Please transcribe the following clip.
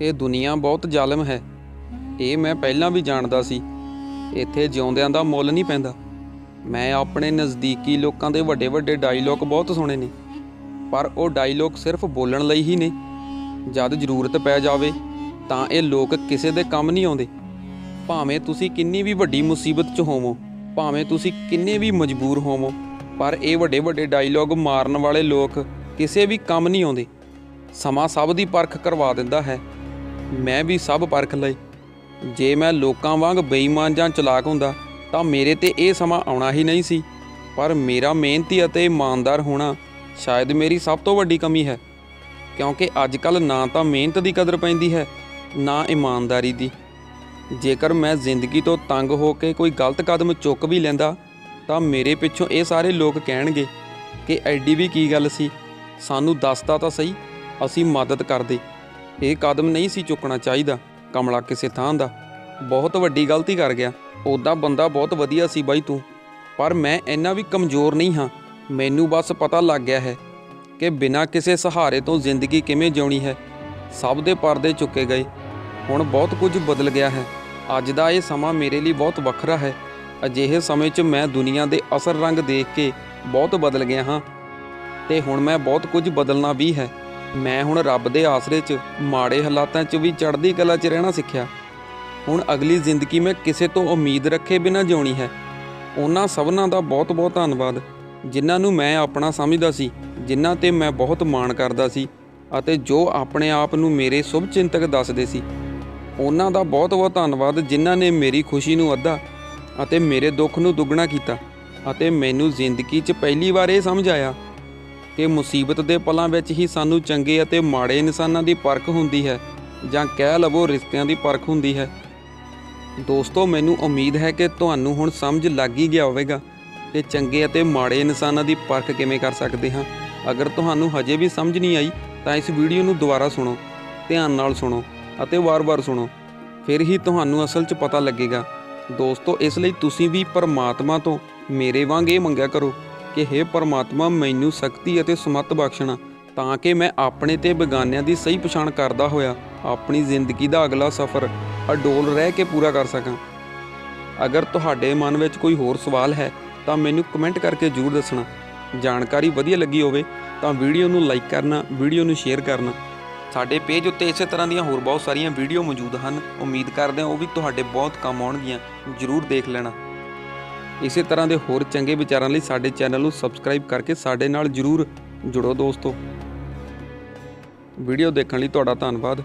ਇਹ ਦੁਨੀਆ ਬਹੁਤ ਜ਼ਾਲਮ ਹੈ। ਇਹ ਮੈਂ ਪਹਿਲਾਂ ਵੀ ਜਾਣਦਾ ਸੀ। ਇੱਥੇ ਜਿਉਂਦਿਆਂ ਦਾ ਮੁੱਲ ਨਹੀਂ ਪੈਂਦਾ। ਮੈਂ ਆਪਣੇ ਨਜ਼ਦੀਕੀ ਲੋਕਾਂ ਦੇ ਵੱਡੇ ਵੱਡੇ ਡਾਇਲੌਗ ਬਹੁਤ ਸੁਣੇ ਨੇ। ਪਰ ਉਹ ਡਾਇਲੌਗ ਸਿਰਫ ਬੋਲਣ ਲਈ ਹੀ ਨੇ ਜਦ ਜ਼ਰੂਰਤ ਪੈ ਜਾਵੇ, ਤਾਂ ਇਹ ਲੋਕ ਕਿਸੇ ਦੇ ਕੰਮ ਨਹੀਂ ਆਉਂਦੇ। ਭਾਵੇਂ ਤੁਸੀਂ ਕਿੰਨੀ ਵੀ ਵੱਡੀ ਮੁਸੀਬਤ 'ਚ ਹੋਵੋ, ਭਾਵੇਂ ਤੁਸੀਂ ਕਿੰਨੇ ਵੀ ਮਜਬੂਰ ਹੋਵੋ, ਪਰ ਇਹ ਵੱਡੇ ਵੱਡੇ ਡਾਇਲੌਗ ਮਾਰਨ ਵਾਲੇ ਲੋਕ ਕਿਸੇ ਵੀ ਕੰਮ ਨਹੀਂ ਆਉਂਦੇ। ਸਮਾਂ ਸਭ ਦੀ ਪਰਖ ਕਰਵਾ ਦਿੰਦਾ ਹੈ। ਮੈਂ ਵੀ ਸਭ ਪਰਖ ਲਏ। ਜੇ ਮੈਂ ਲੋਕਾਂ ਵਾਂਗ ਬੇਈਮਾਨ ਜਾਂ ਚਲਾਕ ਹੁੰਦਾ, ਤਾਂ ਮੇਰੇ ਤੇ ਇਹ ਸਮਾਂ ਆਉਣਾ ਹੀ ਨਹੀਂ ਸੀ। ਪਰ ਮੇਰਾ ਮਿਹਨਤੀ ਅਤੇ ਇਮਾਨਦਾਰ ਹੋਣਾ ਸ਼ਾਇਦ ਮੇਰੀ ਸਭ ਤੋਂ ਵੱਡੀ ਕਮੀ ਹੈ। ਕਿਉਂਕਿ ਅੱਜ ਕੱਲ ਨਾ ਤਾਂ ਮਿਹਨਤ ਦੀ ਕਦਰ ਪੈਂਦੀ ਹੈ, ਨਾ ਇਮਾਨਦਾਰੀ ਦੀ। ਜੇਕਰ ਮੈਂ ਜ਼ਿੰਦਗੀ ਤੋਂ ਤੰਗ ਹੋ ਕੇ ਕੋਈ ਗਲਤ ਕਦਮ ਚੁੱਕ ਵੀ ਲੈਂਦਾ, ਤਾਂ ਮੇਰੇ ਪਿੱਛੋਂ ਇਹ ਸਾਰੇ ਲੋਕ ਕਹਿਣਗੇ ਕਿ ਐਡੀ ਵੀ ਕੀ ਗੱਲ ਸੀ? ਸਾਨੂੰ ਦੱਸਦਾ ਤਾਂ ਸਹੀ, ਅਸੀਂ ਮਦਦ ਕਰਦੇ। ਇਹ ਕਦਮ ਨਹੀਂ ਸੀ ਚੁੱਕਣਾ ਚਾਹੀਦਾ। ਕਮਲਾ ਕਿਸੇ ਥਾਂ ਦਾ। ਬਹੁਤ ਵੱਡੀ ਗਲਤੀ ਕਰ ਗਿਆ। ਉਦਾਂ ਬੰਦਾ ਬਹੁਤ ਵਧੀਆ ਸੀ ਬਾਈ ਤੂੰ। ਪਰ ਮੈਂ ਇੰਨਾ ਵੀ ਕਮਜ਼ੋਰ ਨਹੀਂ ਹਾਂ। ਮੈਨੂੰ ਬਸ ਪਤਾ ਲੱਗ ਗਿਆ ਹੈ ਕਿ ਬਿਨਾਂ ਕਿਸੇ ਸਹਾਰੇ ਤੋਂ ਜ਼ਿੰਦਗੀ ਕਿਵੇਂ ਜਿਉਣੀ ਹੈ। ਸਭ ਦੇ ਪਰਦੇ ਚੁੱਕੇ ਗਏ। ਹੁਣ ਬਹੁਤ ਕੁਝ ਬਦਲ ਗਿਆ ਹੈ। ਅੱਜ ਦਾ ਇਹ ਸਮਾਂ ਮੇਰੇ ਲਈ ਬਹੁਤ ਵੱਖਰਾ ਹੈ। ਅਜਿਹੇ ਸਮੇਂ 'ਚ ਮੈਂ ਦੁਨੀਆ ਦੇ ਅਸਰ ਰੰਗ ਦੇਖ ਕੇ ਬਹੁਤ ਬਦਲ ਗਿਆ ਹਾਂ। ਤੇ ਹੁਣ ਮੈਂ ਬਹੁਤ ਕੁਝ ਬਦਲਣਾ ਵੀ ਹੈ। ਮੈਂ ਹੁਣ ਰੱਬ ਦੇ ਆਸਰੇ 'ਚ ਮਾੜੇ ਹਾਲਾਤਾਂ 'ਚ ਵੀ ਚੜ੍ਹਦੀ ਕਲਾ 'ਚ ਰਹਿਣਾ ਸਿੱਖਿਆ। ਹੁਣ ਅਗਲੀ ਜ਼ਿੰਦਗੀ ਮੈਂ ਕਿਸੇ ਤੋਂ ਉਮੀਦ ਰੱਖੇ ਬਿਨਾਂ ਜਿਉਣੀ ਹੈ। ਉਹਨਾਂ ਸਭਨਾਂ ਦਾ ਬਹੁਤ-ਬਹੁਤ ਧੰਨਵਾਦ, ਜਿਨ੍ਹਾਂ ਨੂੰ ਮੈਂ ਆਪਣਾ ਸਮਝਦਾ ਸੀ, ਜਿਨ੍ਹਾਂ ਤੇ ਮੈਂ ਬਹੁਤ ਮਾਣ ਕਰਦਾ ਸੀ ਅਤੇ ਜੋ ਆਪਣੇ ਆਪ ਨੂੰ ਮੇਰੇ ਸ਼ੁਭ ਚਿੰਤਕ ਦੱਸਦੇ ਸੀ। ਉਹਨਾਂ ਦਾ ਬਹੁਤ-ਬਹੁਤ ਧੰਨਵਾਦ, ਜਿਨ੍ਹਾਂ ਨੇ ਮੇਰੀ ਖੁਸ਼ੀ ਨੂੰ ਅੱਧਾ ਅਤੇ ਮੇਰੇ ਦੁੱਖ ਨੂੰ ਦੁੱਗਣਾ ਕੀਤਾ ਅਤੇ ਮੈਨੂੰ ਜ਼ਿੰਦਗੀ 'ਚ ਪਹਿਲੀ ਵਾਰ ਇਹ ਸਮਝ ਆਇਆ ਕਿ ਮੁਸੀਬਤ ਦੇ ਪਲਾਂ ਵਿੱਚ ਹੀ ਸਾਨੂੰ ਚੰਗੇ ਅਤੇ ਮਾੜੇ ਇਨਸਾਨਾਂ ਦੀ ਪਰਖ ਹੁੰਦੀ ਹੈ, ਜਾਂ ਕਹਿ ਲਵੋ ਰਿਸ਼ਤਿਆਂ ਦੀ ਪਰਖ ਹੁੰਦੀ ਹੈ। ਦੋਸਤੋ, ਮੈਨੂੰ ਉਮੀਦ ਹੈ ਕਿ ਤੁਹਾਨੂੰ ਹੁਣ ਸਮਝ ਲੱਗ ਹੀ ਗਿਆ ਹੋਵੇਗਾ ਕਿ ਚੰਗੇ ਅਤੇ ਮਾੜੇ ਇਨਸਾਨਾਂ ਦੀ ਪਰਖ ਕਿਵੇਂ ਕਰ ਸਕਦੇ ਹਾਂ। ਅਗਰ ਤੁਹਾਨੂੰ ਹਜੇ ਵੀ ਸਮਝ ਨਹੀਂ ਆਈ, ਤਾਂ ਇਸ ਵੀਡੀਓ ਨੂੰ ਦੁਬਾਰਾ ਸੁਣੋ, ਧਿਆਨ ਨਾਲ ਸੁਣੋ ਅਤੇ ਵਾਰ-ਵਾਰ ਸੁਣੋ। ਫਿਰ ਹੀ ਤੁਹਾਨੂੰ ਅਸਲ 'ਚ ਪਤਾ ਲੱਗੇਗਾ। ਦੋਸਤੋ, ਇਸ ਲਈ ਤੁਸੀਂ ਵੀ ਪਰਮਾਤਮਾ ਤੋਂ ਮੇਰੇ ਵਾਂਗ ਇਹ ਮੰਗਿਆ ਕਰੋ। ਕਿ हे ਪਰਮਾਤਮਾ, ਮੈਨੂੰ ਸ਼ਕਤੀ ਅਤੇ ਸਮੱਤ ਬਖਸ਼ਣਾ, ਤਾਂ ਕਿ ਮੈਂ ਆਪਣੇ ਤੇ ਬੇਗਾਨਿਆਂ ਦੀ ਸਹੀ ਪਛਾਣ ਕਰਦਾ ਹੋਇਆ, ਆਪਣੀ ਜ਼ਿੰਦਗੀ ਦਾ ਅਗਲਾ ਸਫ਼ਰ ਅਡੋਲ ਰਹਿ ਕੇ ਪੂਰਾ ਕਰ ਸਕਾਂ। ਅਗਰ ਤੁਹਾਡੇ ਮਨ ਵਿੱਚ ਕੋਈ ਹੋਰ ਸਵਾਲ ਹੈ, ਤਾਂ ਮੈਨੂੰ ਕਮੈਂਟ ਕਰਕੇ ਜ਼ਰੂਰ ਦੱਸਣਾ। ਜਾਣਕਾਰੀ ਵਧੀਆ ਲੱਗੀ ਹੋਵੇ, ਤਾਂ ਵੀਡੀਓ ਨੂੰ ਲਾਈਕ ਕਰਨਾ, ਵੀਡੀਓ ਨੂੰ ਸ਼ੇਅਰ ਕਰਨਾ। ਸਾਡੇ ਪੇਜ ਉੱਤੇ ਇਸੇ ਤਰ੍ਹਾਂ ਦੀਆਂ ਹੋਰ ਬਹੁਤ ਸਾਰੀਆਂ ਵੀਡੀਓ ਮੌਜੂਦ ਹਨ। ਉਮੀਦ ਕਰਦੇ ਹਾਂ ਉਹ ਵੀ ਤੁਹਾਡੇ ਬਹੁਤ ਕੰਮ ਆਉਣਗੀਆਂ। ਜ਼ਰੂਰ ਦੇਖ ਲੈਣਾ। ਇਸੇ ਤਰ੍ਹਾਂ ਦੇ ਹੋਰ ਚੰਗੇ ਵਿਚਾਰਾਂ ਲਈ ਸਾਡੇ ਚੈਨਲ ਨੂੰ ਸਬਸਕ੍ਰਾਈਬ ਕਰਕੇ ਸਾਡੇ ਨਾਲ ਜ਼ਰੂਰ ਜੁੜੋ ਦੋਸਤੋ। ਵੀਡੀਓ ਦੇਖਣ ਲਈ ਤੁਹਾਡਾ ਧੰਨਵਾਦ।